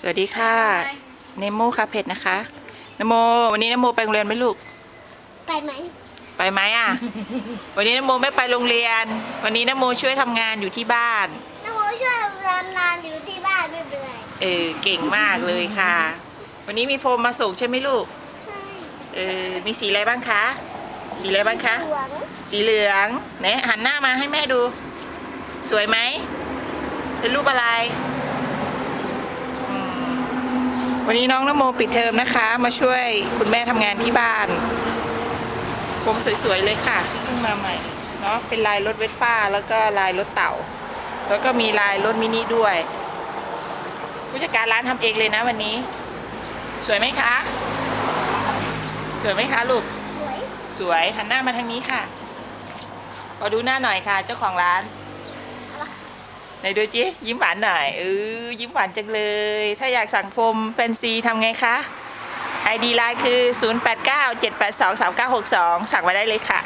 สวัสดีค่ะเนโมคาเพจนะคะนโม วันนี้นโมไปโรงเรียนไหมลูก ไปไหม ไปไหมอะ วันนี้นโมไม่ไปโรงเรียน วันนี้นโมช่วยทำงานอยู่ที่บ้านน้องโมช่วยทำงานอยู่ที่บ้านไม่เป็นไรเออเก่งมากเลยค่ะ วันนี้มีโฟมมาส่งใช่ไหมลูก ใช่เออมีสีอะไรบ้างคะ สีอะไรบ้างคะ หวงสีเหลืองไหนหันหน้ามาให้แม่ดู สวยไหมเป็นรูปอะไรอืม วันนี้น้องนโมปิดเทอมนะคะ มาช่วยคุณแม่ทำงานที่บ้าน ผมสวยๆเลยค่ะเพิ่งมาใหม่เนาะเป็นลายรถเวสป้า แล้วก็ลายรถเต่า แล้วก็มีลายรถมินิด้วย ผู้จัดการร้านทำเองเลยนะวันนี้ สวยไหมคะ สวยไหมคะลูก สวย สวยหันหน้ามาทางนี้ค่ะขอดูหน้าหน่อยค่ะ เจ้าของร้าน ไหนดูจิยิ้มหวานหน่อยเออยิ้มหวานจังเลย ถ้าอยากสั่งพรมแฟนซีทำไงคะ ID ไลน์คือ 0897823962 สั่งมาได้เลยค่ะ